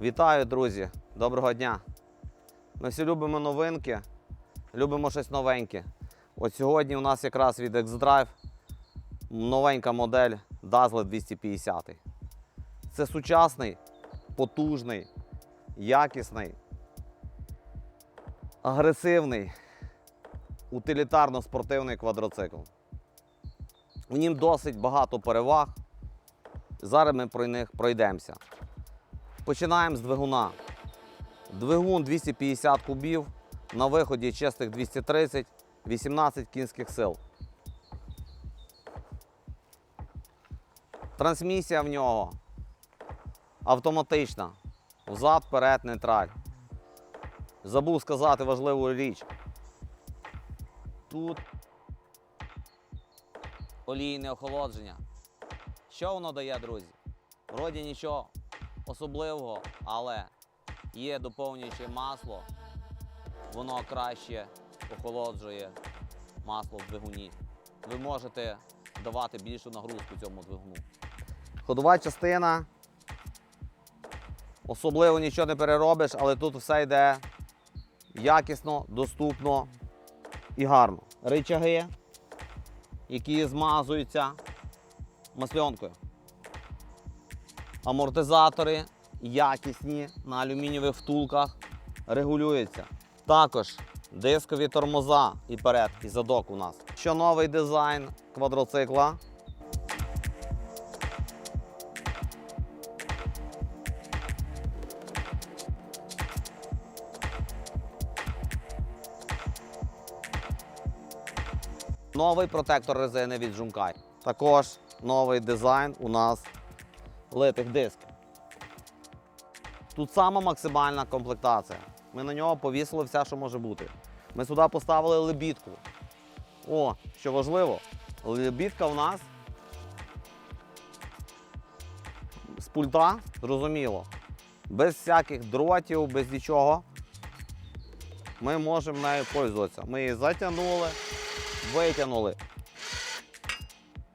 Вітаю, друзі! Доброго дня! Ми всі любимо новинки, любимо щось новеньке. От сьогодні у нас якраз від X-Drive новенька модель Dazzle 250. Це сучасний, потужний, якісний, агресивний, утилітарно-спортивний квадроцикл. В нім досить багато переваг. Зараз ми про них пройдемося. Починаємо з двигуна. Двигун 250 кубів, на виході чистих 230, 18 кінських сил. Трансмісія в нього автоматична. Взад, вперед, нейтраль. Забув сказати важливу річ. Тут олійне охолодження. Що воно дає, друзі? Вроді нічого особливого, але є доповнююче масло, воно краще охолоджує масло в двигуні. Ви можете давати більшу нагрузку цьому двигуну. Ходова частина. Особливо нічого не переробиш, але тут все йде якісно, доступно і гарно. Ричаги, які змазуються масльонкою. Амортизатори якісні на алюмінієвих втулках регулюються. Також дискові тормоза і перед, і задок у нас. Що новий дизайн квадроцикла. Новий протектор резини від Жумкай. Також новий дизайн у нас литих дисків. Тут сама максимальна комплектація. Ми на нього повісили все, що може бути. Ми сюди поставили лебідку. О, що важливо, лебідка в нас з пульта, зрозуміло, без всяких дротів, без нічого. Ми можемо нею пользуватися. Ми її затягнули, витягнули.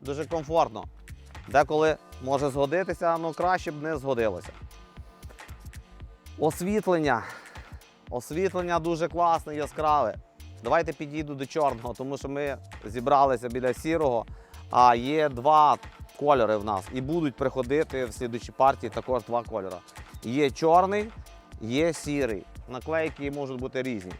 Дуже комфортно. Деколи може згодитися, але краще б не згодилося. Освітлення. Освітлення дуже класне, яскраве. Давайте підійду до чорного, тому що ми зібралися біля сірого, а є два кольори в нас. І будуть приходити в слідучій партії також два кольори. Є чорний, є сірий. Наклейки можуть бути різні.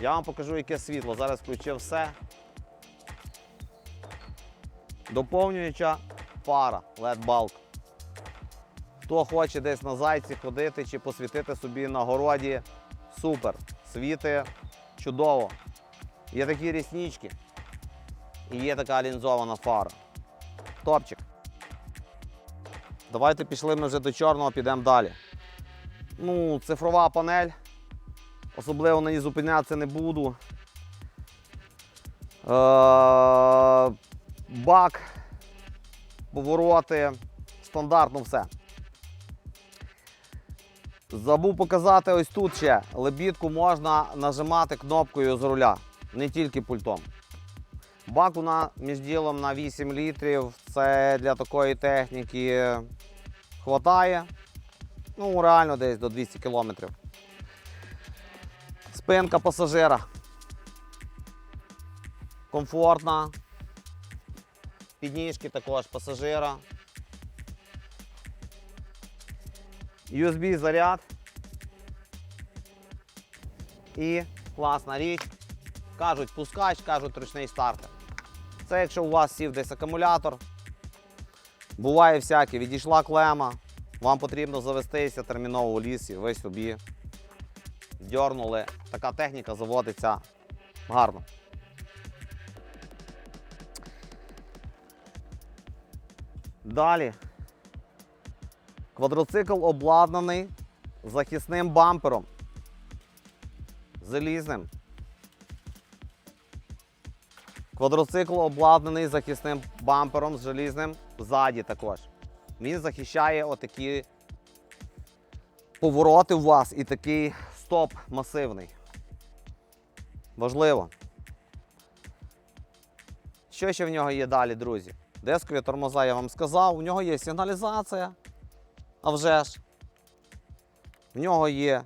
Я вам покажу, яке світло. Зараз включив все. Доповнююча пара LED балк. Хто хоче десь на зайці ходити чи посвітити собі на городі, супер. Світи чудово. Є такі ріснички і є така лінзована фара. Топчик. Давайте пішли ми вже до чорного, підемо далі. Ну, цифрова панель. Особливо на ній зупинятися не буду. Е, бак, повороти, стандартно все. Забув показати ось тут ще. Лебідку можна нажимати кнопкою з руля, не тільки пультом. Бак у нас між ділом на 8 літрів. Це для такої техніки хватає. Ну, реально десь до 200 кілометрів. Спинка пасажира. Комфортна. Підніжки також пасажира. USB заряд. І класна річ. Кажуть пускач, кажуть ручний стартер. Це якщо у вас сів десь акумулятор. Буває всяке, відійшла клема, вам потрібно завестися терміново у лісі, ви собі дьорнули. Така техніка заводиться гарно. Далі. Квадроцикл обладнаний захисним бампером. Залізним. Квадроцикл обладнаний захисним бампером з желізним ззаді також. Він захищає отакі повороти у вас і такий стоп масивний. Важливо. Що ще в нього є далі, друзі? Дискові тормоза я вам сказав, у нього є сигналізація. А вже ж. В нього є.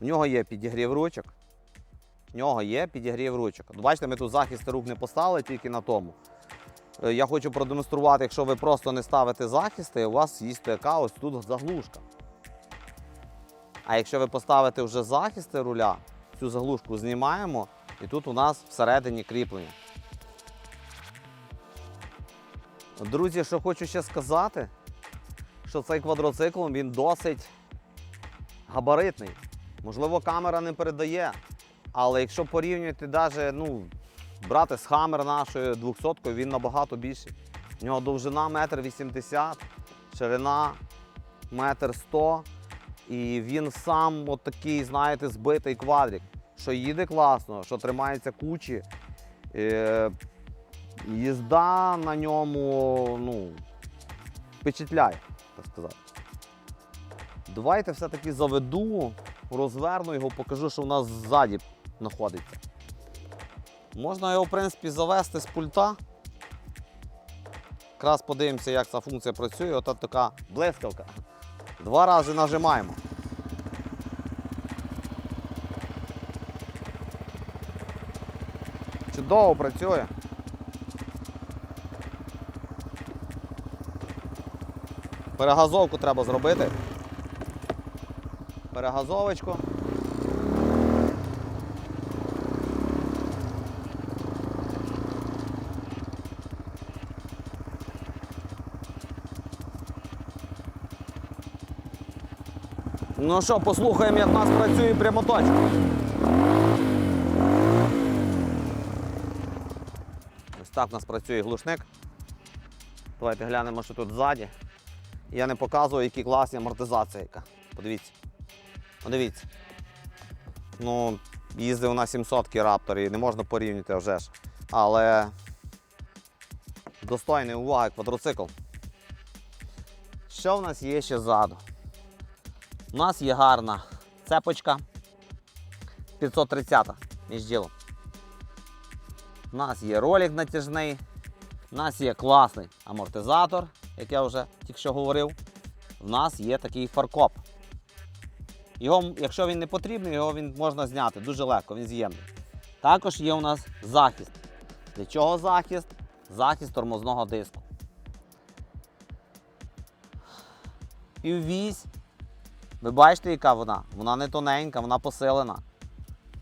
В нього є підігрів ручок. В нього є підігрів ручок. Бачите, ми тут захисти рук не поставили тільки на тому. Е, Я хочу продемонструвати, якщо ви просто не ставите захисти, у вас є така ось тут заглушка. А якщо ви поставите вже захисти руля, цю заглушку знімаємо, і тут у нас всередині кріплення. Друзі, що хочу ще сказати, що цей квадроцикл він досить габаритний. Можливо, камера не передає, але якщо порівнювати навіть, ну, брати з хамер нашою 200 він набагато більший. У нього довжина 1,80 м, ширина 1,100 м. І він сам от такий, знаєте, збитий квадрик, що їде класно, що тримається кучі. Їзда на ньому ну, впечатляє, так сказати. Давайте все-таки заведу, розверну його, покажу, що у нас ззаді знаходиться. Можна його, в принципі, завести з пульта. Якраз подивимося, як ця функція працює. Ось така блискавка. Два рази нажимаємо. Чудово працює. Перегазовку треба зробити. Перегазовочку. Ну що, послухаємо, як нас працює прямоточка. Ось так у нас працює глушник. Давайте глянемо, що тут ззаді. Я не показую, які класні амортизація яка. Подивіться. Подивіться. Ну, їздив на 700 раптор і не можна порівняти вже ж. Але достойний уваги квадроцикл. Що в нас є ще ззаду? У нас є гарна цепочка 530 між ділом. У нас є ролик натяжний, у нас є класний амортизатор, як я вже тільки що говорив. У нас є такий фаркоп. Його, якщо він не потрібний, його він можна зняти дуже легко, він з'ємний. Також є у нас захист. Для чого захист? Захист тормозного диску. Піввісь. Ви бачите, яка вона? Вона не тоненька, вона посилена.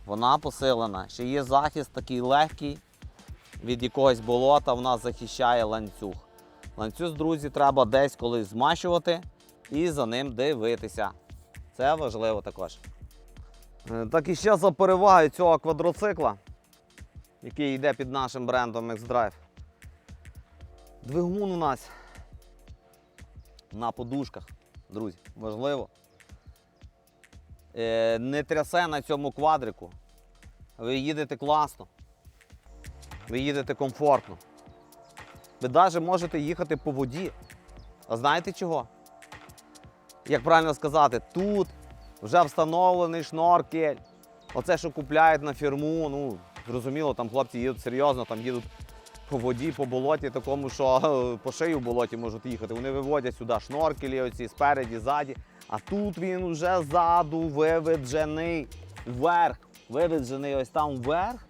Вона посилена. Ще є захист такий легкий від якогось болота, вона захищає ланцюг. Ланцюг, друзі, треба десь колись змащувати і за ним дивитися. Це важливо також. Е, Так і ще за перевагою цього квадроцикла, який йде під нашим брендом X-Drive. Двигун у нас на подушках, друзі, важливо. Е, Не трясе на цьому квадрику. Ви їдете класно. Ви їдете комфортно. Ви навіть можете їхати по воді. А знаєте чого? Як правильно сказати, тут вже встановлений шноркель. Оце, що купляють на фірму, ну, зрозуміло, там хлопці їдуть серйозно, там їдуть по воді, по болоті, такому, що по шию в болоті можуть їхати. Вони виводять сюди шноркелі, оці спереді, ззаді. А тут він вже ззаду виведжений вверх. Виведжений ось там вверх.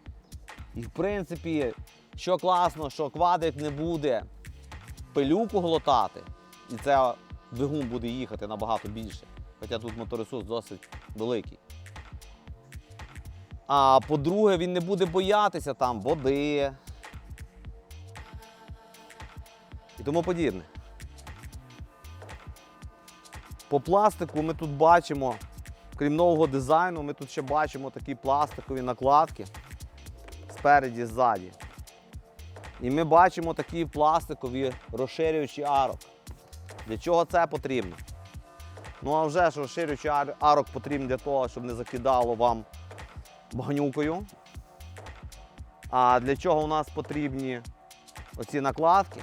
І в принципі, що класно, що квадрик не буде пилюку глотати, і це двигун буде їхати набагато більше. Хоча тут моторесурс досить великий. А по-друге, він не буде боятися там води і тому подібне. По пластику ми тут бачимо, крім нового дизайну, ми тут ще бачимо такі пластикові накладки спереді, ззаді. І ми бачимо такі пластикові розширюючі арок. Для чого це потрібно? Ну а вже ж розширюючий арок потрібен для того, щоб не закидало вам багнюкою. А для чого у нас потрібні оці накладки?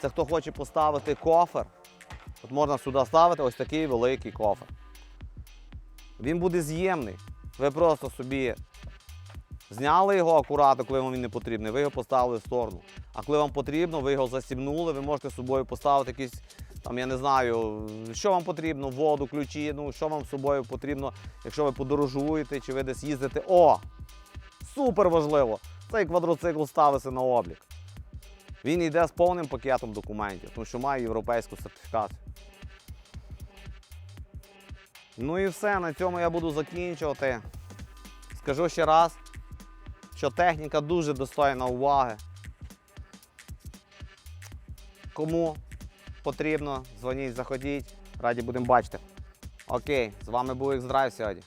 Це хто хоче поставити кофер. От можна сюди ставити ось такий великий кофер. Він буде з'ємний. Ви просто собі зняли його акуратно, коли вам він не потрібний, ви його поставили в сторону. А коли вам потрібно, ви його засібнули, ви можете з собою поставити якийсь там я не знаю, що вам потрібно, воду, ключі, ну що вам з собою потрібно, якщо ви подорожуєте чи ви десь їздите. О! Супер важливо! Цей квадроцикл ставиться на облік. Він йде з повним пакетом документів, тому що має європейську сертифікацію. Ну і все, на цьому я буду закінчувати. Скажу ще раз, що техніка дуже достойна уваги. Кому потрібно, дзвоніть, заходіть. Раді будемо бачити. Окей, з вами був X-Drive сьогодні.